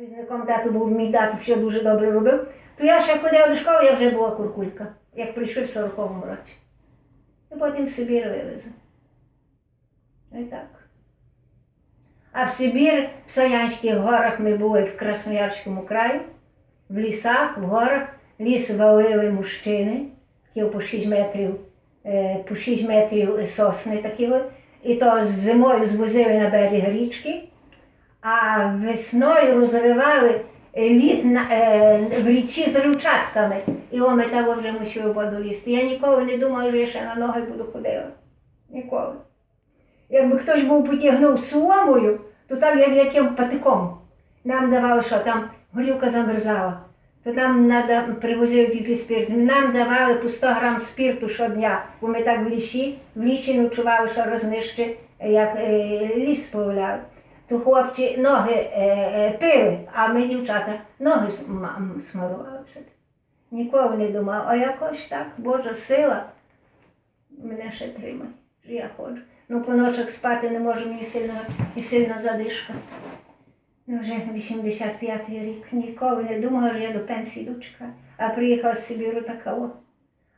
Різником тато був, мій тато все дуже добре робив. То я ще ходила до школи, я вже була куркулька, як прийшов в 40-му році. І потім в Сибір вивезли. І так. А в Сибір, в Саянських горах ми були в Красноярському краї, в лісах, в горах. Ліс валили мужчини, такі по 6 метрів, е, по 6 метрів сосни такі. І то зимою звозили на берег річки, а весною розривали е, лід на, е, в річі з рівчатками. І о, того вже мусили воду лізти. Я ніколи не думала, що я ще на ноги буду ходила. Ніколи. Якби хтось був потягнув соломою, то так як яким патиком. Нам давали, що там горілка замерзала. То нам надо, привозили тільки спирт. Нам давали по 100 грам спирту щодня, бо ми так в лісі, в лісі ночували, що рознищи, як е, ліс сповляли. То хлопці ноги е, е, пили, а ми, дівчата, ноги смарували. Ніколи не думав, а якось так, Божа сила мене ще тримає, що я ходжу. Ну, по ночах спати не можу, мені сильно, і сильна задишка. Ну, вже 85-й рік. Ніколи не думала, що я до пенсії дочекаю. А приїхав з Сибіру така.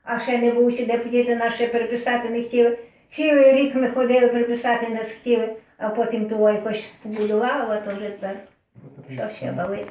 А ще не був де подіти нас ще переписати не хотіли. Цілий рік ми ходили приписати нас хотіли, а потім того якось побудувало, а то вже тепер що ще бавити.